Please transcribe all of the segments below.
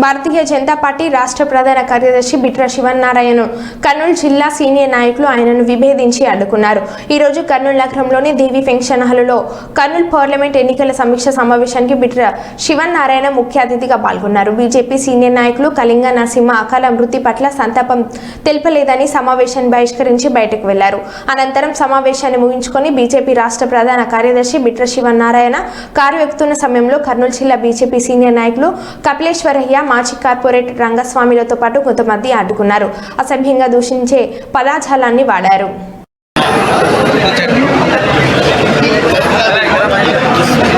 Bharatiya Janata party రాష్ట్ర ప్రధాన కార్యదర్శి బిట్ర శివన్నారాయణ కర్నూలు జిల్లా సీనియర్ నాయకులు ఆయనను విభేదించి అడ్డుకున్నారు. ఈరోజు కర్నూలు నగరంలోని దేవి ఫంక్షన్ హాలులో కర్నూలు పార్లమెంట్ ఎన్నికల సమీక్ష సమావేశానికి బిట్ర శివన్నారాయణ ముఖ్య అతిథిగా పాల్గొన్నారు. బీజేపీ సీనియర్ నాయకులు కళింగ నరసింహ అకాల మృతి పట్ల సంతాపం తెలపలేదని సమావేశాన్ని బహిష్కరించి బయటకు వెళ్ళారు. అనంతరం సమావేశాన్ని ముగించుకొని బీజేపీ రాష్ట్ర ప్రధాన కార్యదర్శి బిట్ర శివన్నారాయణ కారు ఎక్కుతున్న సమయంలో కర్నూలు జిల్లా బీజేపీ సీనియర్ నాయకులు కపిలేశ్వరయ్య మాజీ కార్పొరేటర్ రంగస్వామిలతో పాటు కొంతమంది అడ్డుకున్నారు అసభ్యంగా దూషించే పదాజాలాన్ని వాడారు.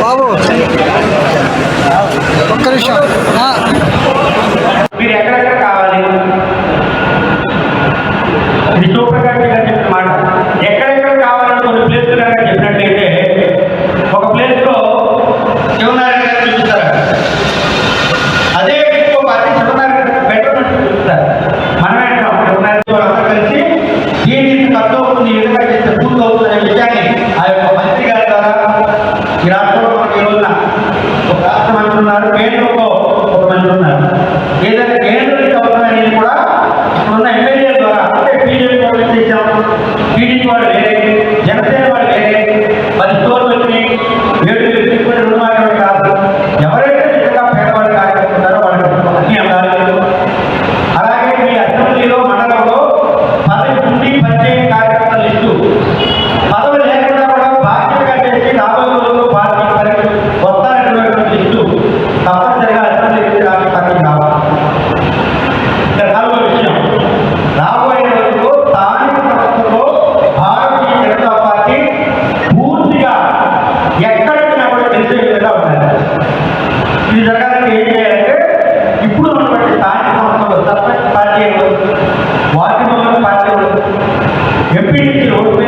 బాబు ఒక్క నిమిషం. ఆ, మీరు ఎక్కడెక్కడ కావాలి? ఇది సూప్రకాష్ గారు రాష్ట్ర మంత్రి we Thank you.